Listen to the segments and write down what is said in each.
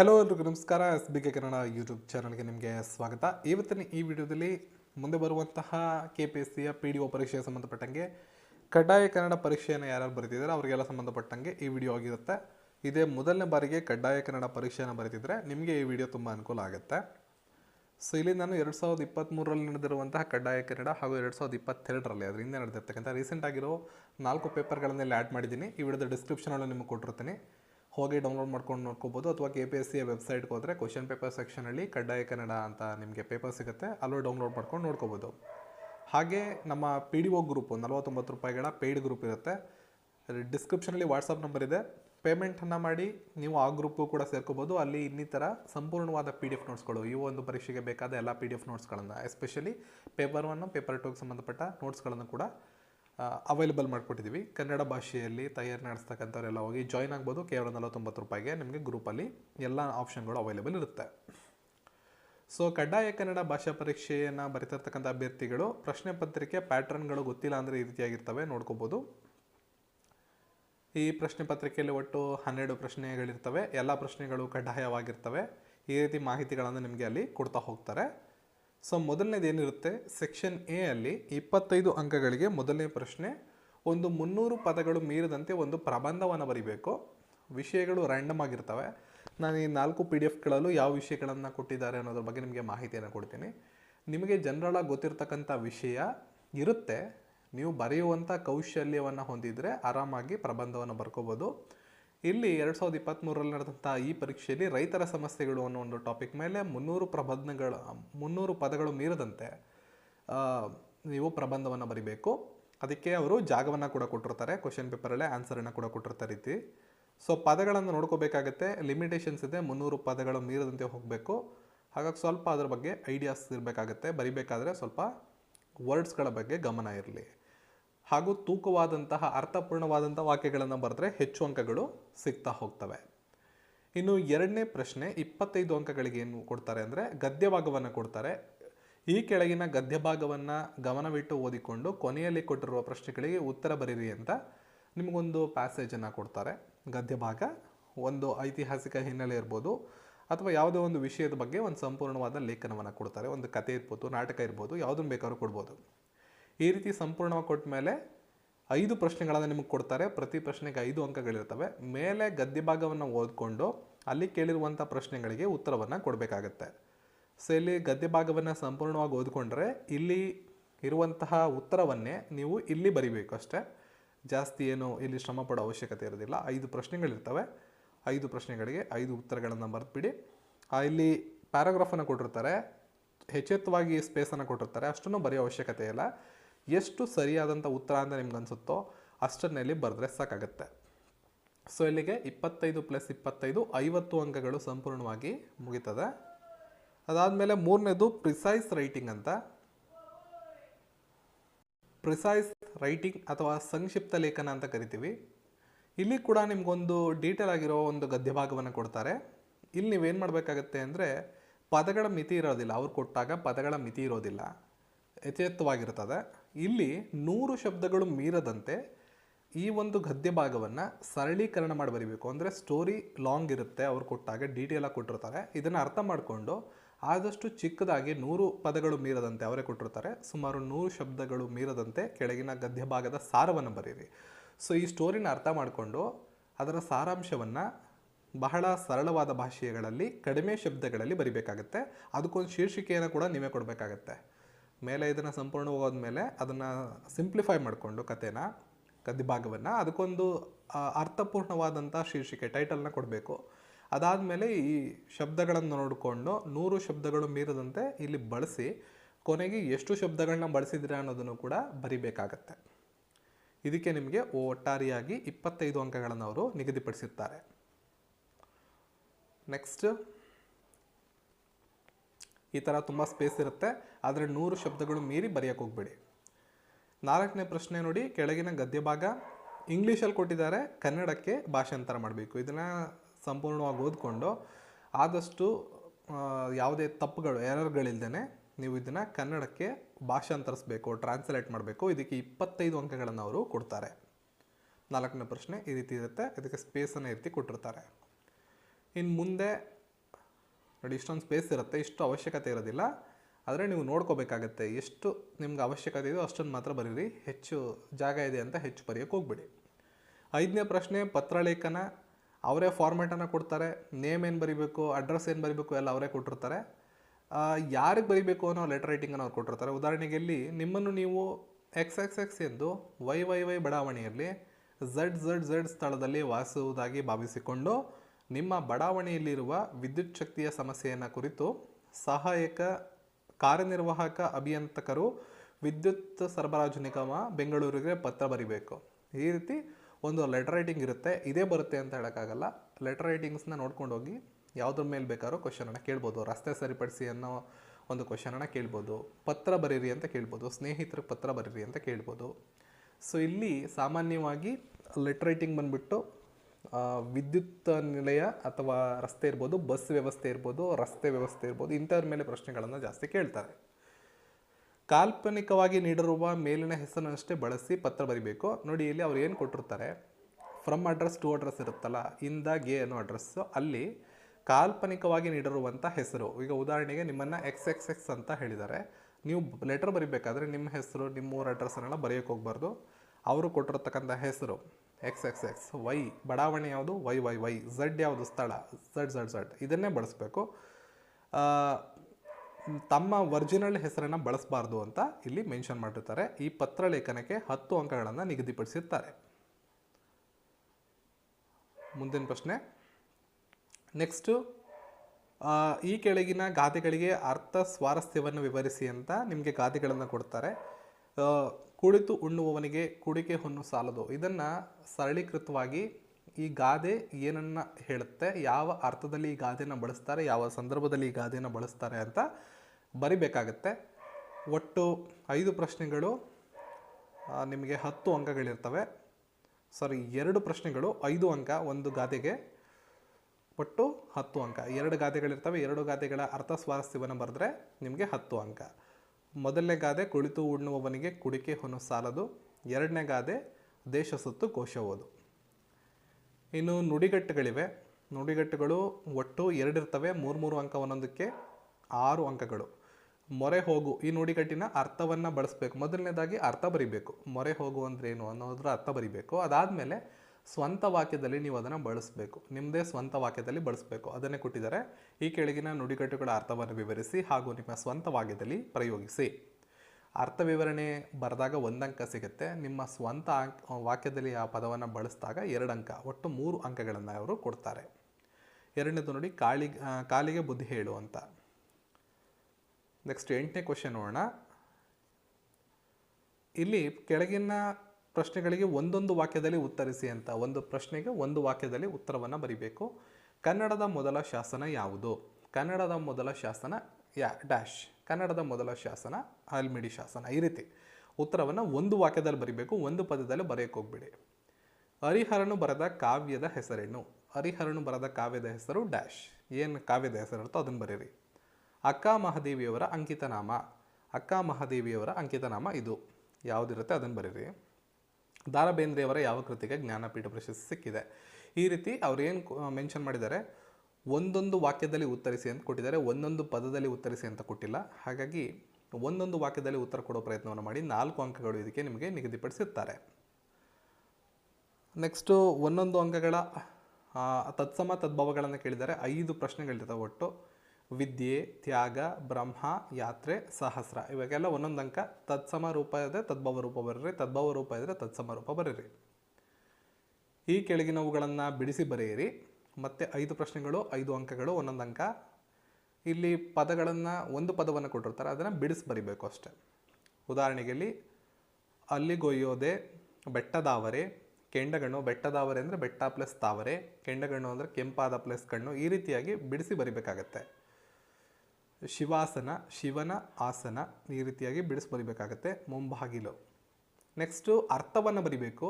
Hello ಎಲ್ರಿಗೂ, ನಮಸ್ಕಾರ. S B K Kannada YouTube ಚಾನಲ್ಗೆ ನಿಮಗೆ ಸ್ವಾಗತ. ಇವತ್ತಿನ ಈ ವಿಡಿಯೋದಲ್ಲಿ ಮುಂದೆ ಬರುವಂತಹ ಕೆ ಪಿ ಎಸ್ ಸಿಯ ಪಿ ಡಿ ಒ ಪರೀಕ್ಷೆಗೆ ಸಂಬಂಧಪಟ್ಟಂಗೆ ಕಡ್ಡಾಯ ಕನ್ನಡ ಪರೀಕ್ಷೆಯನ್ನು ಯಾರ್ಯಾರು ಬರೀತಿದ್ದಾರೆ ಅವರಿಗೆಲ್ಲ ಸಂಬಂಧಪಟ್ಟಂಗೆ ಈ ವಿಡಿಯೋ ಆಗಿರುತ್ತೆ. ಇದೇ ಮೊದಲನೇ ಬಾರಿಗೆ ಕಡ್ಡಾಯ ಕನ್ನಡ ಪರೀಕ್ಷೆಯನ್ನು ಬರೀತಿದ್ರೆ ನಿಮಗೆ ಈ ವಿಡಿಯೋ ತುಂಬ ಅನುಕೂಲ ಆಗುತ್ತೆ. ಸೊ ಇಲ್ಲಿ ನಾನು ಎರಡು ಸಾವಿರದ ಇಪ್ಪತ್ತ್ಮೂರರಲ್ಲಿ ನಡೆದಿರುವಂತಹ ಕಡ್ಡಾಯ ಕನ್ನಡ ಹಾಗೂ ಎರಡು ಸಾವಿರದ ಇಪ್ಪತ್ತೆರಡರಲ್ಲಿ ಅದರಿಂದ ನಡೆದಿರ್ತಕ್ಕಂಥ ರೀಸೆಂಟ್ ಆಗಿರೋ ನಾಲ್ಕು ಪೇಪರ್ಗಳನ್ನೆಲ್ಲ ಆ್ಯಡ್ ಮಾಡಿದ್ದೀನಿ. ಈ ವಿಡಿಯೋದ ಡಿಸ್ಕ್ರಿಪ್ಷನಲ್ಲಿ ನಿಮಗೆ ಕೊಟ್ಟಿರ್ತೀನಿ. ಹೋಗಿ ಡೌನ್ಲೋಡ್ ಮಾಡ್ಕೊಂಡು ನೋಡ್ಕೋಬೋದು. ಅಥವಾ ಕೆ ಪಿ ಎಸ್ ಸಿ ವೆಬ್ಸೈಟ್ಗೆ ಹೋದರೆ ಕ್ವಶನ್ ಪೇಪರ್ ಸೆಕ್ಷನಲ್ಲಿ ಕಡ್ಡಾಯ ಕನ್ನಡ ಅಂತ ನಿಮಗೆ ಪೇಪರ್ ಸಿಗುತ್ತೆ. ಅಲ್ಲೂ ಡೌನ್ಲೋಡ್ ಮಾಡ್ಕೊಂಡು ನೋಡ್ಕೋಬೋದು. ಹಾಗೆ ನಮ್ಮ ಪಿ ಡಿ ಒ ಗ್ರೂಪು ನಲವತ್ತೊಂಬತ್ತು ರೂಪಾಯಿಗಳ ಪೇಯ್ಡ್ ಗ್ರೂಪ್ ಇರುತ್ತೆ. ಡಿಸ್ಕ್ರಿಪ್ಷನಲ್ಲಿ ವಾಟ್ಸಪ್ ನಂಬರ್ ಇದೆ. ಪೇಮೆಂಟನ್ನು ಮಾಡಿ ನೀವು ಆ ಗ್ರೂಪು ಕೂಡ ಸೇರ್ಕೋಬೋದು. ಅಲ್ಲಿ ಇನ್ನಿತರ ಸಂಪೂರ್ಣವಾದ ಪಿ ಡಿ ಎಫ್ ನೋಟ್ಸ್ಗಳು ಈ ಒಂದು ಪರೀಕ್ಷೆಗೆ ಬೇಕಾದ ಎಲ್ಲ ಪಿ ಡಿ ಎಫ್ ನೋಟ್ಸ್ಗಳನ್ನು ಎಸ್ಪೆಷಲಿ ಪೇಪರ್ ಒನ್ನು ಪೇಪರ್ ಟೂಗೆ ಸಂಬಂಧಪಟ್ಟ ನೋಟ್ಸ್ಗಳನ್ನು ಕೂಡ ಅವೈಲೇಬಲ್ ಮಾಡಿಕೊಟ್ಟಿದ್ದೀವಿ ಕನ್ನಡ ಭಾಷೆಯಲ್ಲಿ ತಯಾರು ನಡೆಸ್ತಕ್ಕಂಥವರೆಲ್ಲ ಹೋಗಿ ಜಾಯ್ನ್ ಆಗ್ಬೋದು. ಕೇವಲ ನಲವತ್ತೊಂಬತ್ತು ರೂಪಾಯಿಗೆ ನಿಮಗೆ ಗ್ರೂಪಲ್ಲಿ ಎಲ್ಲ ಆಪ್ಷನ್ಗಳು ಅವೈಲೇಬಲ್ ಇರುತ್ತೆ. ಸೊ ಕಡ್ಡಾಯ ಕನ್ನಡ ಭಾಷಾ ಪರೀಕ್ಷೆಯನ್ನು ಬರೀತಿರ್ತಕ್ಕಂಥ ಅಭ್ಯರ್ಥಿಗಳು ಪ್ರಶ್ನೆ ಪತ್ರಿಕೆ ಪ್ಯಾಟ್ರನ್ಗಳು ಗೊತ್ತಿಲ್ಲ ಅಂದರೆ ಈ ರೀತಿಯಾಗಿರ್ತವೆ. ನೋಡ್ಕೋಬೋದು. ಈ ಪ್ರಶ್ನೆ ಪತ್ರಿಕೆಯಲ್ಲಿ ಒಟ್ಟು ಹನ್ನೆರಡು ಪ್ರಶ್ನೆಗಳಿರ್ತವೆ. ಎಲ್ಲ ಪ್ರಶ್ನೆಗಳು ಕಡ್ಡಾಯವಾಗಿರ್ತವೆ. ಈ ರೀತಿ ಮಾಹಿತಿಗಳನ್ನು ನಿಮಗೆ ಅಲ್ಲಿ ಕೊಡ್ತಾ ಹೋಗ್ತಾರೆ. ಸೊ ಮೊದಲನೇದು ಏನಿರುತ್ತೆ? ಸೆಕ್ಷನ್ ಎ ಅಲ್ಲಿ ಇಪ್ಪತ್ತೈದು ಅಂಕಗಳಿಗೆ ಮೊದಲನೇ ಪ್ರಶ್ನೆ, ಒಂದು ಮುನ್ನೂರು ಪದಗಳು ಮೀರಿದಂತೆ ಒಂದು ಪ್ರಬಂಧವನ್ನು ಬರಿಬೇಕು. ವಿಷಯಗಳು ರ್ಯಾಂಡಮ್ ಆಗಿರ್ತವೆ. ನಾನು ಈ ನಾಲ್ಕು ಪಿ ಡಿ ಎಫ್ಗಳಲ್ಲೂ ಯಾವ ವಿಷಯಗಳನ್ನು ಕೊಟ್ಟಿದ್ದಾರೆ ಅನ್ನೋದ್ರ ಬಗ್ಗೆ ನಿಮಗೆ ಮಾಹಿತಿಯನ್ನು ಕೊಡ್ತೀನಿ. ನಿಮಗೆ ಜನರಲಾಗಿ ಗೊತ್ತಿರತಕ್ಕಂಥ ವಿಷಯ ಇರುತ್ತೆ. ನೀವು ಬರೆಯುವಂಥ ಕೌಶಲ್ಯವನ್ನು ಹೊಂದಿದರೆ ಆರಾಮಾಗಿ ಪ್ರಬಂಧವನ್ನು ಬರ್ಕೋಬೋದು. ಇಲ್ಲಿ ಎರಡು ಸಾವಿರದ ಇಪ್ಪತ್ತ್ಮೂರರಲ್ಲಿ ನಡೆದಂಥ ಈ ಪರೀಕ್ಷೆಯಲ್ಲಿ ರೈತರ ಸಮಸ್ಯೆಗಳು ಅನ್ನೋ ಒಂದು ಟಾಪಿಕ್ ಮೇಲೆ ಮುನ್ನೂರು ಪ್ರಬಂಧಗಳ, ಮುನ್ನೂರು ಪದಗಳು ಮೀರದಂತೆ ನೀವು ಪ್ರಬಂಧವನ್ನು ಬರಿಬೇಕು. ಅದಕ್ಕೆ ಅವರು ಜಾಗವನ್ನು ಕೂಡ ಕೊಟ್ಟಿರ್ತಾರೆ. ಕ್ವಶನ್ ಪೇಪರಲ್ಲೇ ಆನ್ಸರನ್ನು ಕೂಡ ಕೊಟ್ಟಿರ್ತಾರೆ ರೀತಿ. ಸೊ ಪದಗಳನ್ನು ನೋಡ್ಕೋಬೇಕಾಗತ್ತೆ. ಲಿಮಿಟೇಷನ್ಸ್ ಇದೆ. ಮುನ್ನೂರು ಪದಗಳು ಮೀರದಂತೆ ಹೋಗಬೇಕು. ಹಾಗಾಗಿ ಸ್ವಲ್ಪ ಅದರ ಬಗ್ಗೆ ಐಡಿಯಾಸ್ ಇರಬೇಕಾಗತ್ತೆ. ಬರಿಬೇಕಾದ್ರೆ ಸ್ವಲ್ಪ ವರ್ಡ್ಸ್ಗಳ ಬಗ್ಗೆ ಗಮನ ಇರಲಿ. ಹಾಗೂ ತೂಕವಾದಂತಹ ಅರ್ಥಪೂರ್ಣವಾದಂಥ ವಾಕ್ಯಗಳನ್ನು ಬರೆದ್ರೆ ಹೆಚ್ಚು ಅಂಕಗಳು ಸಿಗ್ತಾ ಹೋಗ್ತವೆ. ಇನ್ನು ಎರಡನೇ ಪ್ರಶ್ನೆ ಇಪ್ಪತ್ತೈದು ಅಂಕಗಳಿಗೆ ಏನು ಕೊಡ್ತಾರೆ ಅಂದರೆ ಗದ್ಯಭಾಗವನ್ನು ಕೊಡ್ತಾರೆ. ಈ ಕೆಳಗಿನ ಗದ್ಯಭಾಗವನ್ನು ಗಮನವಿಟ್ಟು ಓದಿಕೊಂಡು ಕೊನೆಯಲ್ಲಿ ಕೊಟ್ಟಿರುವ ಪ್ರಶ್ನೆಗಳಿಗೆ ಉತ್ತರ ಬರೀರಿ ಅಂತ ನಿಮಗೊಂದು ಪ್ಯಾಸೇಜನ್ನು ಕೊಡ್ತಾರೆ. ಗದ್ಯಭಾಗ ಒಂದು ಐತಿಹಾಸಿಕ ಹಿನ್ನೆಲೆ ಇರ್ಬೋದು ಅಥವಾ ಯಾವುದೋ ಒಂದು ವಿಷಯದ ಬಗ್ಗೆ ಒಂದು ಸಂಪೂರ್ಣವಾದ ಲೇಖನವನ್ನು ಕೊಡ್ತಾರೆ. ಒಂದು ಕತೆ ಇರ್ಬೋದು, ನಾಟಕ ಇರ್ಬೋದು, ಯಾವುದನ್ನು ಬೇಕಾದ್ರೂ ಕೊಡ್ಬೋದು. ಈ ರೀತಿ ಸಂಪೂರ್ಣವಾಗಿ ಕೊಟ್ಟ ಮೇಲೆ ಐದು ಪ್ರಶ್ನೆಗಳನ್ನು ನಿಮಗೆ ಕೊಡ್ತಾರೆ. ಪ್ರತಿ ಪ್ರಶ್ನೆಗೆ ಐದು ಅಂಕಗಳಿರ್ತವೆ. ಮೇಲೆ ಗದ್ಯ ಭಾಗವನ್ನು ಓದ್ಕೊಂಡು ಅಲ್ಲಿ ಕೇಳಿರುವಂಥ ಪ್ರಶ್ನೆಗಳಿಗೆ ಉತ್ತರವನ್ನು ಕೊಡಬೇಕಾಗತ್ತೆ. ಸೊ ಇಲ್ಲಿ ಗದ್ಯ ಭಾಗವನ್ನು ಸಂಪೂರ್ಣವಾಗಿ ಓದ್ಕೊಂಡ್ರೆ ಇಲ್ಲಿ ಇರುವಂತಹ ಉತ್ತರವನ್ನೇ ನೀವು ಇಲ್ಲಿ ಬರಿಬೇಕು ಅಷ್ಟೇ. ಜಾಸ್ತಿ ಏನು ಇಲ್ಲಿ ಶ್ರಮ ಪಡೋ ಅವಶ್ಯಕತೆ ಇರೋದಿಲ್ಲ. ಐದು ಪ್ರಶ್ನೆಗಳಿರ್ತವೆ. ಐದು ಪ್ರಶ್ನೆಗಳಿಗೆ ಐದು ಉತ್ತರಗಳನ್ನು ಬರೆದ್ಬಿಡಿ. ಇಲ್ಲಿ ಪ್ಯಾರಾಗ್ರಾಫನ್ನು ಕೊಟ್ಟಿರ್ತಾರೆ. ಹೆಚ್ಚೆತ್ತವಾಗಿ ಸ್ಪೇಸನ್ನು ಕೊಟ್ಟಿರ್ತಾರೆ. ಅಷ್ಟನ್ನು ಬರೆಯೋ ಅವಶ್ಯಕತೆ ಇಲ್ಲ. ಎಷ್ಟು ಸರಿಯಾದಂಥ ಉತ್ತರ ಅಂತ ನಿಮ್ಗೆ ಅನಿಸುತ್ತೋ ಅಷ್ಟನ್ನಲ್ಲಿ ಬರೆದ್ರೆ ಸಾಕಾಗುತ್ತೆ. ಸೊ ಇಲ್ಲಿಗೆ ಇಪ್ಪತ್ತೈದು ಪ್ಲಸ್ ಇಪ್ಪತ್ತೈದು, ಐವತ್ತು ಅಂಕಗಳು ಸಂಪೂರ್ಣವಾಗಿ ಮುಗೀತದೆ. ಅದಾದಮೇಲೆ ಮೂರನೇದು ಪ್ರಿಸೈಸ್ ರೈಟಿಂಗ್ ಅಂತ. ಪ್ರಿಸೈಸ್ ರೈಟಿಂಗ್ ಅಥವಾ ಸಂಕ್ಷಿಪ್ತ ಲೇಖನ ಅಂತ ಕರಿತೀವಿ. ಇಲ್ಲಿ ಕೂಡ ನಿಮಗೊಂದು ಡೀಟೇಲ್ ಆಗಿರೋ ಒಂದು ಗದ್ಯ ಭಾಗವನ್ನು ಕೊಡ್ತಾರೆ. ಇಲ್ಲಿ ನೀವೇನು ಮಾಡಬೇಕಾಗತ್ತೆ ಅಂದರೆ ಪದಗಳ ಮಿತಿ ಇರೋದಿಲ್ಲ. ಅವ್ರು ಕೊಟ್ಟಾಗ ಪದಗಳ ಮಿತಿ ಇರೋದಿಲ್ಲ. ಯಥೇಚ್ಛವಾಗಿರ್ತದೆ ಇಲ್ಲಿ ನೂರು ಶಬ್ದಗಳು ಮೀರದಂತೆ ಈ ಒಂದು ಗದ್ಯ ಭಾಗವನ್ನು ಸರಳೀಕರಣ ಮಾಡಿ ಬರಿಬೇಕು. ಅಂದರೆ ಸ್ಟೋರಿ ಲಾಂಗ್ ಇರುತ್ತೆ, ಅವ್ರು ಕೊಟ್ಟಾಗ ಡೀಟೇಲಾಗಿ ಕೊಟ್ಟಿರ್ತಾರೆ. ಇದನ್ನು ಅರ್ಥ ಮಾಡಿಕೊಂಡು ಆದಷ್ಟು ಚಿಕ್ಕದಾಗಿ ನೂರು ಪದಗಳು ಮೀರದಂತೆ ಅವರೇ ಕೊಟ್ಟಿರ್ತಾರೆ. ಸುಮಾರು ನೂರು ಶಬ್ದಗಳು ಮೀರದಂತೆ ಕೆಳಗಿನ ಗದ್ಯ ಭಾಗದ ಸಾರವನ್ನು ಬರೀರಿ. ಸೊ ಈ ಸ್ಟೋರಿನ ಅರ್ಥ ಮಾಡಿಕೊಂಡು ಅದರ ಸಾರಾಂಶವನ್ನು ಬಹಳ ಸರಳವಾದ ಭಾಷೆಗಳಲ್ಲಿ, ಕಡಿಮೆ ಶಬ್ದಗಳಲ್ಲಿ ಬರಿಬೇಕಾಗುತ್ತೆ. ಅದಕ್ಕೊಂದು ಶೀರ್ಷಿಕೆಯನ್ನು ಕೂಡ ನೀವೇ ಕೊಡಬೇಕಾಗತ್ತೆ. ಮೇಲೆ ಇದನ್ನು ಸಂಪೂರ್ಣ ಹೋದ್ಮೇಲೆ ಅದನ್ನು ಸಿಂಪ್ಲಿಫೈ ಮಾಡಿಕೊಂಡು ಕಥೆನ ಕದ್ದಿ ಭಾಗವನ್ನು, ಅದಕ್ಕೊಂದು ಅರ್ಥಪೂರ್ಣವಾದಂಥ ಶೀರ್ಷಿಕೆ, ಟೈಟಲ್ನ ಕೊಡಬೇಕು. ಅದಾದಮೇಲೆ ಈ ಶಬ್ದಗಳನ್ನು ನೋಡಿಕೊಂಡು ನೂರು ಶಬ್ದಗಳು ಮೀರದಂತೆ ಇಲ್ಲಿ ಬಳಸಿ, ಕೊನೆಗೆ ಎಷ್ಟು ಶಬ್ದಗಳನ್ನ ಬಳಸಿದ್ರೆ ಅನ್ನೋದನ್ನು ಕೂಡ ಬರಿಬೇಕಾಗತ್ತೆ. ಇದಕ್ಕೆ ನಿಮಗೆ ಒಟ್ಟಾರೆಯಾಗಿ ಇಪ್ಪತ್ತೈದು ಅಂಕಗಳನ್ನು ಅವರು ನಿಗದಿಪಡಿಸಿರ್ತಾರೆ. ನೆಕ್ಸ್ಟ್ ಈ ಥರ ತುಂಬ ಸ್ಪೇಸ್ ಇರುತ್ತೆ. ಆದರೆ ನೂರು ಶಬ್ದಗಳು ಮೀರಿ ಬರೆಯೋಕ್ಕೆ ಹೋಗ್ಬೇಡಿ. ನಾಲ್ಕನೇ ಪ್ರಶ್ನೆ ನೋಡಿ, ಕೆಳಗಿನ ಗದ್ಯ ಭಾಗ ಇಂಗ್ಲೀಷಲ್ಲಿ ಕೊಟ್ಟಿದ್ದಾರೆ, ಕನ್ನಡಕ್ಕೆ ಭಾಷಾಂತರ ಮಾಡಬೇಕು. ಇದನ್ನು ಸಂಪೂರ್ಣವಾಗಿ ಓದ್ಕೊಂಡು, ಆದಷ್ಟು ಯಾವುದೇ ತಪ್ಪುಗಳು ಎರರ್ಗಳಿಲ್ದೇ ನೀವು ಇದನ್ನು ಕನ್ನಡಕ್ಕೆ ಭಾಷಾಂತರಿಸಬೇಕು ಟ್ರಾನ್ಸ್ಲೇಟ್ ಮಾಡಬೇಕು. ಇದಕ್ಕೆ ಇಪ್ಪತ್ತೈದು ಅಂಕಗಳನ್ನು ಅವರು ಕೊಡ್ತಾರೆ. ನಾಲ್ಕನೇ ಪ್ರಶ್ನೆ ಈ ರೀತಿ ಇರುತ್ತೆ. ಇದಕ್ಕೆ ಸ್ಪೇಸನ್ನು ಈ ರೀತಿ ಕೊಟ್ಟಿರ್ತಾರೆ. ಇನ್ನು ಮುಂದೆ ನೋಡಿ, ಇಷ್ಟೊಂದು ಸ್ಪೇಸ್ ಇರುತ್ತೆ, ಇಷ್ಟು ಅವಶ್ಯಕತೆ ಇರೋದಿಲ್ಲ. ಆದರೆ ನೀವು ನೋಡ್ಕೋಬೇಕಾಗತ್ತೆ, ಎಷ್ಟು ನಿಮ್ಗೆ ಅವಶ್ಯಕತೆ ಇದೆಯೋ ಅಷ್ಟೊಂದು ಮಾತ್ರ ಬರೀರಿ, ಹೆಚ್ಚು ಜಾಗ ಇದೆ ಅಂತ ಹೆಚ್ಚು ಬರೆಯೋಕ್ಕೆ ಹೋಗ್ಬೇಡಿ. ಐದನೇ ಪ್ರಶ್ನೆ, ಪತ್ರಲೇಖನ, ಅವರೇ ಫಾರ್ಮ್ಯಾಟನ್ನು ಕೊಡ್ತಾರೆ ನೇಮ್ ಏನು ಬರೀಬೇಕು ಅಡ್ರೆಸ್ ಏನು ಬರೀಬೇಕು, ಎಲ್ಲ ಅವರೇ ಕೊಟ್ಟಿರ್ತಾರೆ. ಯಾರಿಗೆ ಬರೀಬೇಕು ಅನ್ನೋ ಲೆಟರ್ ರೈಟಿಂಗನ್ನು ಅವ್ರು ಕೊಟ್ಟಿರ್ತಾರೆ. ಉದಾಹರಣೆಗೆ ಇಲ್ಲಿ, ನಿಮ್ಮನ್ನು ನೀವು ಎಕ್ಸ್ ಎಕ್ಸ್ ಎಕ್ಸ್ ಎಂದು ವೈ ವೈ ವೈ ಬಡಾವಣೆಯಲ್ಲಿ ಝಡ್ ಝಡ್ ಝಡ್ ಸ್ಥಳದಲ್ಲಿ ವಾಸುವುದಾಗಿ ಭಾವಿಸಿಕೊಂಡು ನಿಮ್ಮ ಬಡಾವಣೆಯಲ್ಲಿರುವ ವಿದ್ಯುತ್ ಶಕ್ತಿಯ ಸಮಸ್ಯೆಯನ್ನು ಕುರಿತು ಸಹಾಯಕ, ಕಾರ್ಯನಿರ್ವಾಹಕ ಅಭಿಯಂತಕರು ವಿದ್ಯುತ್ ಸರಬರಾಜು ನಿಗಮ ಬೆಂಗಳೂರಿಗೆ ಪತ್ರ ಬರೀಬೇಕು. ಈ ರೀತಿ ಒಂದು ಲೆಟರ್ ರೈಟಿಂಗ್ ಇರುತ್ತೆ. ಇದೇ ಬರುತ್ತೆ ಅಂತ ಹೇಳೋಕ್ಕಾಗಲ್ಲ. ಲೆಟರ್ ರೈಟಿಂಗ್ಸ್ನ ನೋಡ್ಕೊಂಡು ಹೋಗಿ ಯಾವುದ್ರ ಮೇಲೆ ಬೇಕಾದ್ರೂ ಕ್ವಶನನ್ನು ಕೇಳ್ಬೋದು. ರಸ್ತೆ ಸರಿಪಡಿಸಿ ಅನ್ನೋ ಒಂದು ಕ್ವಶನನ್ನು ಕೇಳ್ಬೋದು. ಪತ್ರ ಬರೀರಿ ಅಂತ ಕೇಳ್ಬೋದು. ಸ್ನೇಹಿತರಿಗೆ ಪತ್ರ ಬರೀರಿ ಅಂತ ಕೇಳ್ಬೋದು. ಸೊ ಇಲ್ಲಿ ಸಾಮಾನ್ಯವಾಗಿ ಲೆಟರ್ ರೈಟಿಂಗ್ ಬಂದ್ಬಿಟ್ಟು ವಿದ್ಯುತ್ ನಿಲಯ ಅಥವಾ ರಸ್ತೆ ಇರ್ಬೋದು, ಬಸ್ ವ್ಯವಸ್ಥೆ ಇರ್ಬೋದು, ರಸ್ತೆ ವ್ಯವಸ್ಥೆ ಇರ್ಬೋದು, ಇಂಥವ್ರ ಮೇಲೆ ಪ್ರಶ್ನೆಗಳನ್ನು ಜಾಸ್ತಿ ಕೇಳ್ತಾರೆ. ಕಾಲ್ಪನಿಕವಾಗಿ ನೀಡಿರುವ ಮೇಲಿನ ಹೆಸರನ್ನಷ್ಟೇ ಬಳಸಿ ಪತ್ರ ಬರಿಬೇಕು. ನೋಡಿ, ಇಲ್ಲಿ ಅವ್ರು ಏನು ಕೊಟ್ಟಿರ್ತಾರೆ? ಫ್ರಮ್ ಅಡ್ರೆಸ್ ಟು ಅಡ್ರೆಸ್ ಇರುತ್ತಲ್ಲ, ಇಂದ ಗೆ ಅನ್ನೋ ಅಡ್ರೆಸ್ಸು ಅಲ್ಲಿ ಕಾಲ್ಪನಿಕವಾಗಿ ನೀಡಿರುವಂಥ ಹೆಸರು. ಈಗ ಉದಾಹರಣೆಗೆ ನಿಮ್ಮನ್ನು ಎಕ್ಸ್ ಎಕ್ಸ್ ಎಕ್ಸ್ ಅಂತ ಹೇಳಿದ್ದಾರೆ. ನೀವು ಲೆಟರ್ ಬರಿಬೇಕಾದ್ರೆ ನಿಮ್ಮ ಹೆಸರು, ನಿಮ್ಮ ಊರ ಅಡ್ರೆಸ್ಸನ್ನೆಲ್ಲ ಬರೆಯೋಕೆ ಹೋಗ್ಬಾರ್ದು. ಅವರು ಕೊಟ್ಟಿರ್ತಕ್ಕಂಥ ಹೆಸರು. ಎಕ್ಸ್ ಎಕ್ಸ್ ಎಕ್ಸ್ ವೈ ಬಡಾವಣೆ ಯಾವುದು? ವೈ ವೈ ವೈ ಝಡ್ ಯಾವುದು? ಸ್ಥಳ. ಝಡ್ ಝಡ್ ಝಡ್ ಇದನ್ನೇ ಬಳಸಬೇಕು. ತಮ್ಮ ಒರಿಜಿನಲ್ ಹೆಸರನ್ನು ಬಳಸಬಾರ್ದು ಅಂತ ಇಲ್ಲಿ ಮೆನ್ಷನ್ ಮಾಡಿರ್ತಾರೆ ಈ ಪತ್ರ ಲೇಖನಕ್ಕೆ ಹತ್ತು ಅಂಕಗಳನ್ನು ನಿಗದಿಪಡಿಸಿರ್ತಾರೆ. ಮುಂದಿನ ಪ್ರಶ್ನೆ. ನೆಕ್ಸ್ಟು ಈ ಕೆಳಗಿನ ಗಾದೆಗಳಿಗೆ ಅರ್ಥ ಸ್ವಾರಸ್ಯವನ್ನು ವಿವರಿಸಿ ಅಂತ ನಿಮಗೆ ಗಾದೆಗಳನ್ನು ಕೊಡ್ತಾರೆ. ಕುಳಿತು ಉಣ್ಣುವವನಿಗೆ ಕುಡಿಕೆ ಹೊನ್ನು ಸಾಲದು. ಇದನ್ನು ಸರಳೀಕೃತವಾಗಿ ಈ ಗಾದೆ ಏನನ್ನ ಹೇಳುತ್ತೆ, ಯಾವ ಅರ್ಥದಲ್ಲಿ ಈ ಗಾದೆನ ಬಳಸ್ತಾರೆ, ಯಾವ ಸಂದರ್ಭದಲ್ಲಿ ಈ ಗಾದೆನ ಬಳಸ್ತಾರೆ ಅಂತ ಬರಿಬೇಕಾಗತ್ತೆ. ಒಟ್ಟು ಐದು ಪ್ರಶ್ನೆಗಳು ನಿಮಗೆ ಹತ್ತು ಅಂಕಗಳಿರ್ತವೆ. ಸಾರಿ, ಎರಡು ಪ್ರಶ್ನೆಗಳು, ಐದು ಅಂಕ ಒಂದು ಗಾದೆಗೆ. ಒಟ್ಟು ಹತ್ತು ಅಂಕ. ಎರಡು ಗಾದೆಗಳಿರ್ತವೆ, ಎರಡು ಗಾದೆಗಳ ಅರ್ಥ ಸ್ವಾರಸ್ಯವನ್ನು ಬರೆದ್ರೆ ನಿಮಗೆ ಹತ್ತು ಅಂಕ. ಮೊದಲನೇ ಗಾದೆ ಕುಳಿತು ಉಣ್ಣುವವನಿಗೆ ಕುಡಿಕೆ ಹೊನ್ನು ಸಾಲದು. ಎರಡನೇ ಗಾದೆ ದೇಶ ಸುತ್ತು ಕೋಶ ಓದು. ಇನ್ನು ನುಡಿಗಟ್ಟುಗಳಿವೆ. ನುಡಿಗಟ್ಟುಗಳು ಒಟ್ಟು ಎರಡಿರ್ತವೆ. ಮೂರು ಮೂರು ಅಂಕ ಒಂದೊಂದಕ್ಕೆ ಆರು ಅಂಕಗಳು. ಮೊರೆ ಹೋಗು. ಈ ನುಡಿಗಟ್ಟಿನ ಅರ್ಥವನ್ನು ಬಳಸಬೇಕು. ಮೊದಲನೇದಾಗಿ ಅರ್ಥ ಬರಿಬೇಕು. ಮೊರೆ ಹೋಗು ಅಂದ್ರೇನು ಅನ್ನೋದ್ರ ಅರ್ಥ ಬರಿಬೇಕು. ಅದಾದಮೇಲೆ ಸ್ವಂತ ವಾಕ್ಯದಲ್ಲಿ ನೀವು ಅದನ್ನು ಬಳಸಬೇಕು. ನಿಮ್ಮದೇ ಸ್ವಂತ ವಾಕ್ಯದಲ್ಲಿ ಬಳಸಬೇಕು. ಅದನ್ನೇ ಕೊಟ್ಟಿದ್ದಾರೆ. ಈ ಕೆಳಗಿನ ನುಡಿಗಟ್ಟುಗಳ ಅರ್ಥವನ್ನು ವಿವರಿಸಿ ಹಾಗೂ ನಿಮ್ಮ ಸ್ವಂತ ವಾಕ್ಯದಲ್ಲಿ ಪ್ರಯೋಗಿಸಿ. ಅರ್ಥ ವಿವರಣೆ ಬರೆದಾಗ ಒಂದು ಅಂಕ ಸಿಗುತ್ತೆ. ನಿಮ್ಮ ಸ್ವಂತ ವಾಕ್ಯದಲ್ಲಿ ಆ ಪದವನ್ನು ಬಳಸಿದಾಗ ಎರಡು ಅಂಕ. ಒಟ್ಟು ಮೂರು ಅಂಕಗಳನ್ನು ಅವರು ಕೊಡ್ತಾರೆ. ಎರಡನೇದು ನೋಡಿ, ಕಾಳಿ ಕಾಲಿಗೆ ಬುದ್ಧಿ ಹೇಳು ಅಂತ. ನೆಕ್ಸ್ಟ್ ಎಂಟನೇ ಕ್ವಶನ್ ನೋಡೋಣ. ಇಲ್ಲಿ ಕೆಳಗಿನ ಪ್ರಶ್ನೆಗಳಿಗೆ ಒಂದೊಂದು ವಾಕ್ಯದಲ್ಲಿ ಉತ್ತರಿಸಿ ಅಂತ. ಒಂದು ಪ್ರಶ್ನೆಗೆ ಒಂದು ವಾಕ್ಯದಲ್ಲಿ ಉತ್ತರವನ್ನು ಬರಿಬೇಕು. ಕನ್ನಡದ ಮೊದಲ ಶಾಸನ ಯಾವುದು? ಕನ್ನಡದ ಮೊದಲ ಶಾಸನ ಯಾ, ಡ್ಯಾಶ್. ಕನ್ನಡದ ಮೊದಲ ಶಾಸನ ಆಲ್ಮಿಡಿ ಶಾಸನ. ಈ ರೀತಿ ಉತ್ತರವನ್ನು ಒಂದು ವಾಕ್ಯದಲ್ಲಿ ಬರಿಬೇಕು, ಒಂದು ಪದದಲ್ಲಿ ಬರೆಯಕ್ಕೆ ಹೋಗ್ಬೇಡಿ. ಹರಿಹರನು ಬರೆದ ಕಾವ್ಯದ ಹೆಸರೇನು? ಹರಿಹರನು ಬರೆದ ಕಾವ್ಯದ ಹೆಸರು ಡ್ಯಾಶ್. ಏನು ಕಾವ್ಯದ ಹೆಸರು ಇರುತ್ತೋ ಅದನ್ನು ಬರೀರಿ. ಅಕ್ಕ ಮಹಾದೇವಿಯವರ ಅಂಕಿತನಾಮ. ಅಕ್ಕ ಮಹಾದೇವಿಯವರ ಅಂಕಿತನಾಮ ಇದು. ಯಾವುದಿರುತ್ತೆ ಅದನ್ನು ಬರೀರಿ. ದಾರ ಬೇಂದ್ರೆಯವರ ಯಾವ ಕೃತಿಗೆ ಜ್ಞಾನಪೀಠ ಪ್ರಶಸ್ತಿ ಸಿಕ್ಕಿದೆ? ಈ ರೀತಿ ಅವ್ರು ಏನು ಮೆನ್ಷನ್ ಮಾಡಿದ್ದಾರೆ? ಒಂದೊಂದು ವಾಕ್ಯದಲ್ಲಿ ಉತ್ತರಿಸಿ ಅಂತ ಕೊಟ್ಟಿದ್ದಾರೆ. ಒಂದೊಂದು ಪದದಲ್ಲಿ ಉತ್ತರಿಸಿ ಅಂತ ಕೊಟ್ಟಿಲ್ಲ. ಹಾಗಾಗಿ ಒಂದೊಂದು ವಾಕ್ಯದಲ್ಲಿ ಉತ್ತರ ಕೊಡೋ ಪ್ರಯತ್ನವನ್ನು ಮಾಡಿ ನಾಲ್ಕು ಅಂಕಗಳು ಇದಕ್ಕೆ ನಿಮಗೆ ನಿಗದಿಪಡಿಸಿರ್ತಾರೆ. ನೆಕ್ಸ್ಟು ಒಂದೊಂದು ಅಂಕಗಳ ತತ್ಸಮ ತದ್ಭವಗಳನ್ನು ಕೇಳಿದರೆ ಐದು ಪ್ರಶ್ನೆಗಳಿರ್ತವೆ ಒಟ್ಟು. ವಿದ್ಯೆ, ತ್ಯಾಗ, ಬ್ರಹ್ಮ, ಯಾತ್ರೆ, ಸಹಸ್ರ. ಇವಾಗೆಲ್ಲ ಒಂದೊಂದು ಅಂಕ. ತತ್ಸಮ ರೂಪ ಇದೆ ತದ್ಭವ ರೂಪ ಬರೀರಿ, ತದ್ಭವ ರೂಪ ಇದ್ದರೆ ತತ್ಸಮ ರೂಪ ಬರೀರಿ. ಈ ಕೆಳಗಿನವುಗಳನ್ನು ಬಿಡಿಸಿ ಬರೆಯಿರಿ. ಮತ್ತು ಐದು ಪ್ರಶ್ನೆಗಳು, ಐದು ಅಂಕಗಳು ಒಂದೊಂದು ಅಂಕ. ಇಲ್ಲಿ ಪದಗಳನ್ನು ಒಂದು ಪದವನ್ನು ಕೊಟ್ಟಿರ್ತಾರೆ. ಅದನ್ನು ಬಿಡಿಸಿ ಬರಿಬೇಕು ಅಷ್ಟೆ. ಉದಾಹರಣೆಗೆ ಇಲ್ಲಿ ಅಲ್ಲಿಗೊಯ್ಯೋದೆ ಬೆಟ್ಟದಾವರೆ ಕೆಂಡಗಣ್ಣು ಬೆಟ್ಟದಾವರೆ ಅಂದರೆ ಬೆಟ್ಟ ಪ್ಲಸ್ ತಾವರೆ ಕೆಂಡಗಣ್ಣು ಅಂದರೆ ಕೆಂಪಾದ ಪ್ಲಸ್ ಕಣ್ಣು. ಈ ರೀತಿಯಾಗಿ ಬಿಡಿಸಿ ಬರಿಬೇಕಾಗತ್ತೆ. ಶಿವಾಸನ, ಶಿವನ ಆಸನ ಈ ರೀತಿಯಾಗಿ ಬಿಡಿಸಿ ಬರಿಬೇಕಾಗತ್ತೆ. ಮುಂಬಾಗಿಲು. ನೆಕ್ಸ್ಟು ಅರ್ಥವನ್ನು ಬರಿಬೇಕು.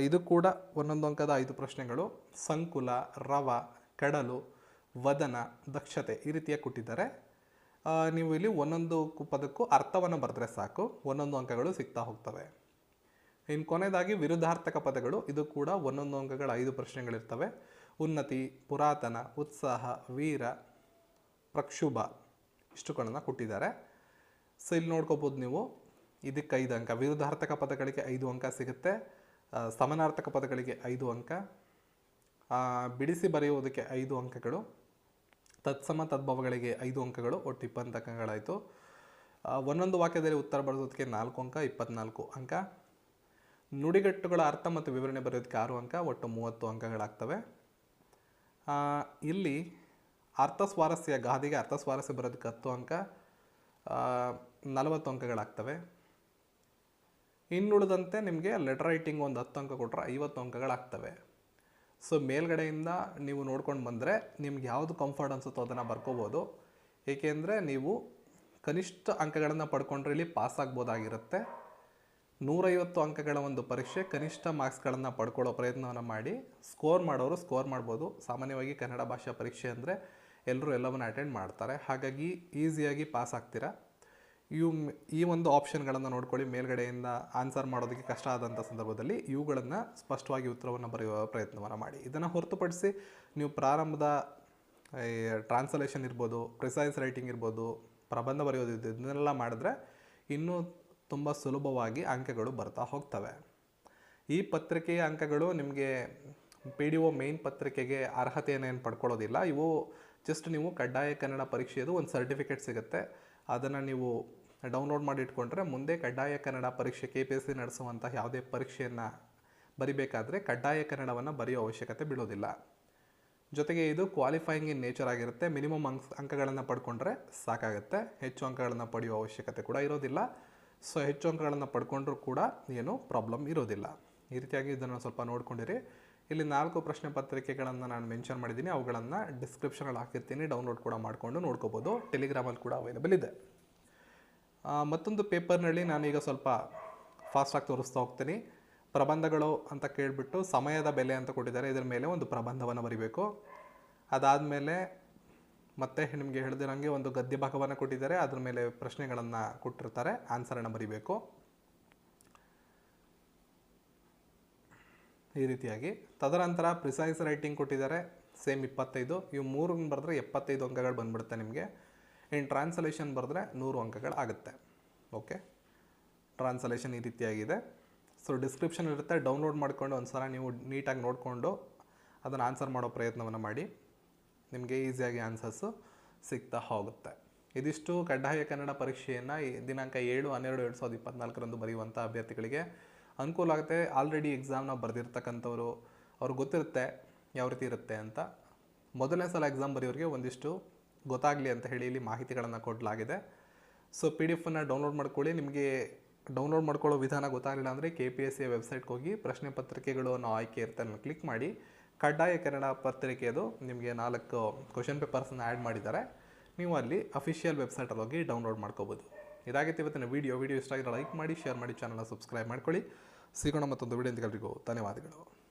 ಇದು ಕೂಡ ಒಂದೊಂದು ಅಂಕದ ಐದು ಪ್ರಶ್ನೆಗಳು. ಸಂಕುಲ, ರವ, ಕಡಲು, ವದನ, ದಕ್ಷತೆ ಈ ರೀತಿಯಾಗಿ ಕೊಟ್ಟಿದ್ದಾರೆ. ನೀವು ಇಲ್ಲಿ ಒಂದೊಂದು ಪದಕ್ಕೂ ಅರ್ಥವನ್ನು ಬರೆದ್ರೆ ಸಾಕು. ಒಂದೊಂದು ಅಂಕಗಳು ಸಿಗ್ತಾ ಹೋಗ್ತವೆ. ಇನ್ನು ಕೊನೆಯದಾಗಿ ವಿರುದ್ಧಾರ್ಥಕ ಪದಗಳು. ಇದು ಕೂಡ ಒಂದೊಂದು ಅಂಕಗಳ ಐದು ಪ್ರಶ್ನೆಗಳಿರ್ತವೆ. ಉನ್ನತಿ, ಪುರಾತನ, ಉತ್ಸಾಹ, ವೀರ ಪ್ರಕ್ಷುಭ ಇಷ್ಟುಗಳನ್ನು ಕೊಟ್ಟಿದ್ದಾರೆ. ಸೊ ಇಲ್ಲಿ ನೋಡ್ಕೋಬೋದು ನೀವು. ಇದಕ್ಕೆ ಐದು ಅಂಕ. ವಿರುದ್ಧಾರ್ಥಕ ಪದಗಳಿಗೆ ಐದು ಅಂಕ ಸಿಗುತ್ತೆ. ಸಮನಾರ್ಥಕ ಪದಗಳಿಗೆ ಐದು ಅಂಕ. ಬಿಡಿಸಿ ಬರೆಯುವುದಕ್ಕೆ ಐದು ಅಂಕಗಳು. ತತ್ಸಮ ತದ್ಭವಗಳಿಗೆ ಐದು ಅಂಕಗಳು. ಒಟ್ಟು ಇಪ್ಪತ್ತು ಅಂಕಗಳಾಯಿತು. ಒಂದೊಂದು ವಾಕ್ಯದಲ್ಲಿ ಉತ್ತರ ಬರೆಯೋದಕ್ಕೆ ನಾಲ್ಕು ಅಂಕ, ಇಪ್ಪತ್ನಾಲ್ಕು ಅಂಕ. ನುಡಿಗಟ್ಟುಗಳ ಅರ್ಥ ಮತ್ತು ವಿವರಣೆ ಬರೆಯೋದಕ್ಕೆ ಆರು ಅಂಕ. ಒಟ್ಟು ಮೂವತ್ತು ಅಂಕಗಳಾಗ್ತವೆ. ಇಲ್ಲಿ ಅರ್ಥ ಸ್ವಾರಸ್ಯ, ಗಾದಿಗೆ ಅರ್ಥ ಸ್ವಾರಸ್ಯ ಬರೋದಕ್ಕೆ ಹತ್ತು ಅಂಕ ನಲವತ್ತು ಅಂಕಗಳಾಗ್ತವೆ. ಇನ್ನುಳಿದಂತೆ ನಿಮಗೆ ಲೆಟರ್ ರೈಟಿಂಗ್ ಒಂದು ಹತ್ತು ಅಂಕ ಕೊಟ್ಟರೆ ಐವತ್ತು ಅಂಕಗಳಾಗ್ತವೆ. ಸೊ ಮೇಲ್ಗಡೆಯಿಂದ ನೀವು ನೋಡ್ಕೊಂಡು ಬಂದರೆ ನಿಮ್ಗೆ ಯಾವುದು ಕಂಫರ್ಟ್ ಅನಿಸುತ್ತೋ ಅದನ್ನು ಬರ್ಕೋಬೋದು. ಏಕೆಂದರೆ ನೀವು ಕನಿಷ್ಠ ಅಂಕಗಳನ್ನು ಪಡ್ಕೊಂಡ್ರೆ ಇಲ್ಲಿ ಪಾಸ್ ಆಗ್ಬೋದಾಗಿರುತ್ತೆ. ನೂರೈವತ್ತು ಅಂಕಗಳ ಒಂದು ಪರೀಕ್ಷೆ ಕನಿಷ್ಠ ಮಾರ್ಕ್ಸ್ಗಳನ್ನು ಪಡ್ಕೊಳ್ಳೋ ಪ್ರಯತ್ನವನ್ನು ಮಾಡಿ ಸ್ಕೋರ್ ಮಾಡೋರು ಸ್ಕೋರ್ ಮಾಡ್ಬೋದು. ಸಾಮಾನ್ಯವಾಗಿ ಕನ್ನಡ ಭಾಷಾ ಪರೀಕ್ಷೆ ಅಂದರೆ ಎಲ್ಲರೂ ಎಲ್ಲವನ್ನು ಅಟೆಂಡ್ ಮಾಡ್ತಾರೆ. ಹಾಗಾಗಿ ಈಸಿಯಾಗಿ ಪಾಸ್ ಆಗ್ತೀರಾ? ಇವು ಈ ಒಂದು ಆಪ್ಷನ್ಗಳನ್ನು ನೋಡ್ಕೊಳ್ಳಿ. ಮೇಲ್ಗಡೆಯಿಂದ ಆನ್ಸರ್ ಮಾಡೋದಕ್ಕೆ ಕಷ್ಟ ಆದಂಥ ಸಂದರ್ಭದಲ್ಲಿ ಇವುಗಳನ್ನು ಸ್ಪಷ್ಟವಾಗಿ ಉತ್ತರವನ್ನು ಬರೆಯುವ ಪ್ರಯತ್ನವನ್ನು ಮಾಡಿ. ಇದನ್ನು ಹೊರತುಪಡಿಸಿ ನೀವು ಪ್ರಾರಂಭದ ಟ್ರಾನ್ಸ್ಲೇಷನ್ ಇರ್ಬೋದು ಪ್ರಿಸೈಸ್ ರೈಟಿಂಗ್ ಇರ್ಬೋದು, ಪ್ರಬಂಧ ಬರೆಯೋದು ಇದು- ಇದನ್ನೆಲ್ಲ ಮಾಡಿದ್ರೆ ಇನ್ನೂ ತುಂಬ ಸುಲಭವಾಗಿ ಅಂಕಗಳು ಬರ್ತಾ ಹೋಗ್ತವೆ. ಈ ಪತ್ರಿಕೆಯ ಅಂಕಗಳು ನಿಮಗೆ ಪಿ ಡಿ ಒ ಮೇನ್ ಪತ್ರಿಕೆಗೆ ಅರ್ಹತೆಯನ್ನು ಏನು ಪಡ್ಕೊಳ್ಳೋದಿಲ್ಲ. ಇವು ಜಸ್ಟ್ ನೀವು ಕಡ್ಡಾಯ ಕನ್ನಡ ಪರೀಕ್ಷೆಯದು ಒಂದು ಸರ್ಟಿಫಿಕೇಟ್ ಸಿಗುತ್ತೆ. ಅದನ್ನು ನೀವು ಡೌನ್ಲೋಡ್ ಮಾಡಿ ಇಟ್ಕೊಂಡ್ರೆ ಮುಂದೆ ಕಡ್ಡಾಯ ಕನ್ನಡ ಪರೀಕ್ಷೆ ಕೆ ಪಿ ಎಸ್ ಸಿ ನಡೆಸುವಂಥ ಯಾವುದೇ ಪರೀಕ್ಷೆಯನ್ನು ಬರಿಬೇಕಾದ್ರೆ ಕಡ್ಡಾಯ ಕನ್ನಡವನ್ನು ಬರೆಯೋ ಅವಶ್ಯಕತೆ ಬೀಳೋದಿಲ್ಲ. ಜೊತೆಗೆ ಇದು ಕ್ವಾಲಿಫೈಯಿಂಗ್ ಇನ್ ನೇಚರ್ ಆಗಿರುತ್ತೆ. ಮಿನಿಮಮ್ ಅಂಕ್, ಅಂಕಗಳನ್ನು ಪಡ್ಕೊಂಡ್ರೆ ಸಾಕಾಗುತ್ತೆ. ಹೆಚ್ಚು ಅಂಕಗಳನ್ನು ಪಡೆಯುವ ಅವಶ್ಯಕತೆ ಕೂಡ ಇರೋದಿಲ್ಲ. ಸೊ ಹೆಚ್ಚು ಅಂಕಗಳನ್ನು ಪಡ್ಕೊಂಡ್ರೂ ಕೂಡ ಏನು ಪ್ರಾಬ್ಲಮ್ ಇರೋದಿಲ್ಲ. ಈ ರೀತಿಯಾಗಿ ಇದನ್ನು ಸ್ವಲ್ಪ ನೋಡ್ಕೊಂಡಿರಿ. ಇಲ್ಲಿ ನಾಲ್ಕು ಪ್ರಶ್ನೆ ಪತ್ರಿಕೆಗಳನ್ನು ನಾನು ಮೆನ್ಷನ್ ಮಾಡಿದ್ದೀನಿ. ಅವುಗಳನ್ನು ಡಿಸ್ಕ್ರಿಪ್ಷನಲ್ಲಿ ಹಾಕಿರ್ತೀನಿ. ಡೌನ್ಲೋಡ್ ಕೂಡ ಮಾಡಿಕೊಂಡು ನೋಡ್ಕೋಬೋದು. ಟೆಲಿಗ್ರಾಮಲ್ಲಿ ಕೂಡ ಅವೈಲೇಬಲ್ ಇದೆ. ಮತ್ತೊಂದು ಪೇಪರ್ನಲ್ಲಿ ನಾನೀಗ ಸ್ವಲ್ಪ ಫಾಸ್ಟಾಗಿ ತೋರಿಸ್ತಾ ಹೋಗ್ತೀನಿ. ಪ್ರಬಂಧಗಳು ಅಂತ ಕೇಳಿಬಿಟ್ಟು ಸಮಯದ ಬೆಲೆ ಅಂತ ಕೊಟ್ಟಿದ್ದಾರೆ. ಇದರ ಮೇಲೆ ಒಂದು ಪ್ರಬಂಧವನ್ನು ಬರಿಬೇಕು. ಅದಾದಮೇಲೆ ಮತ್ತೆ ನಿಮಗೆ ಹೇಳಿದಿರಂಗೆ ಒಂದು ಗದ್ಯ ಭಾಗವನ್ನು ಕೊಟ್ಟಿದ್ದಾರೆ. ಅದ್ರ ಮೇಲೆ ಪ್ರಶ್ನೆಗಳನ್ನು ಕೊಟ್ಟಿರ್ತಾರೆ. ಆನ್ಸರನ್ನು ಬರಿಬೇಕು. ಈ ರೀತಿಯಾಗಿ. ತದನಂತರ ಪ್ರಿಸೈಸ್ ರೈಟಿಂಗ್ ಕೊಟ್ಟಿದ್ದಾರೆ ಸೇಮ್ ಇಪ್ಪತ್ತೈದು. ಇವು ಮೂರು ಬರೆದ್ರೆ ಎಪ್ಪತ್ತೈದು ಅಂಕಗಳು ಬಂದ್ಬಿಡುತ್ತೆ ನಿಮಗೆ. ಇನ್ನು ಟ್ರಾನ್ಸ್ಲೇಷನ್ ಬರೆದ್ರೆ ನೂರು ಅಂಕಗಳು ಆಗುತ್ತೆ ಓಕೆ ಟ್ರಾನ್ಸ್ಲೇಷನ್ ಈ ರೀತಿಯಾಗಿದೆ. ಸೊ ಡಿಸ್ಕ್ರಿಪ್ಷನ್ ಇರುತ್ತೆ. ಡೌನ್ಲೋಡ್ ಮಾಡಿಕೊಂಡು ಒಂದು ಸಲ ನೀವು ನೀಟಾಗಿ ನೋಡಿಕೊಂಡು ಅದನ್ನು ಆನ್ಸರ್ ಮಾಡೋ ಪ್ರಯತ್ನವನ್ನು ಮಾಡಿ. ನಿಮಗೆ ಈಸಿಯಾಗಿ ಆನ್ಸರ್ಸು ಸಿಗ್ತಾ ಹೋಗುತ್ತೆ. ಇದಿಷ್ಟು ಕಡ್ಡಾಯ ಕನ್ನಡ ಪರೀಕ್ಷೆಯನ್ನು ದಿನಾಂಕ ಏಳು, ಹನ್ನೆರಡು, ಎರಡು ಸಾವಿರದ ಇಪ್ಪತ್ತ್ನಾಲ್ಕರಂದು ಬರೆಯುವಂಥ ಅಭ್ಯರ್ಥಿಗಳಿಗೆ ಅನುಕೂಲ ಆಗುತ್ತೆ. ಆಲ್ರೆಡಿ ಎಕ್ಸಾಮ್ನ ಬರೆದಿರ್ತಕ್ಕಂಥವ್ರು, ಅವ್ರಿಗೆ ಗೊತ್ತಿರುತ್ತೆ ಯಾವ ರೀತಿ ಇರುತ್ತೆ ಅಂತ. ಮೊದಲನೇ ಸಲ ಎಕ್ಸಾಮ್ ಬರೆಯೋರಿಗೆ ಒಂದಿಷ್ಟು ಗೊತ್ತಾಗಲಿ ಅಂತ ಹೇಳಿ ಇಲ್ಲಿ ಮಾಹಿತಿಗಳನ್ನು ಕೊಡಲಾಗಿದೆ. ಸೊ ಪಿ ಡಿ ಎಫನ್ನು ಡೌನ್ಲೋಡ್ ಮಾಡ್ಕೊಳ್ಳಿ. ನಿಮಗೆ ಡೌನ್ಲೋಡ್ ಮಾಡ್ಕೊಳ್ಳೋ ವಿಧಾನ ಗೊತ್ತಾಗಲಿಲ್ಲ ಅಂದರೆ ಕೆ ಪಿ ಎಸ್ ಸಿ ವೆಬ್ಸೈಟ್ಗೆ ಹೋಗಿ ಪ್ರಶ್ನೆ ಪತ್ರಿಕೆಗಳು ಅನ್ನೋ ಆಯ್ಕೆ ಇರುತ್ತೆ ಅದನ್ನು ಕ್ಲಿಕ್ ಮಾಡಿ, ಕಡ್ಡಾಯ ಕನ್ನಡ ಪತ್ರಿಕೆದು ನಿಮಗೆ ನಾಲ್ಕು ಕ್ವಶನ್ ಪೇಪರ್ಸನ್ನು ಆ್ಯಡ್ ಮಾಡಿದ್ದಾರೆ. ನೀವು ಅಲ್ಲಿ ಅಫಿಷಿಯಲ್ ವೆಬ್ಸೈಟಲ್ಲಿ ಹೋಗಿ ಡೌನ್ಲೋಡ್ ಮಾಡ್ಕೋಬೋದು. ಇದಾಗಿತ್ತು ಇವತ್ತಿನ ವೀಡಿಯೋ ವೀಡಿಯೋ ಇಷ್ಟ ಆಗಿರೋ ಲೈಕ್ ಮಾಡಿ ಶೇರ್ ಮಾಡಿ ಚಾನಲ್ನ ಸಬ್ಸ್ಕ್ರೈಬ್ ಮಾಡ್ಕೊಳ್ಳಿ. ಸಿಗೋಣ ಮತ್ತೊಂದು ವೀಡಿಯೋ ಎಲ್ಲರಿಗೂ ಧನ್ಯವಾದಗಳು.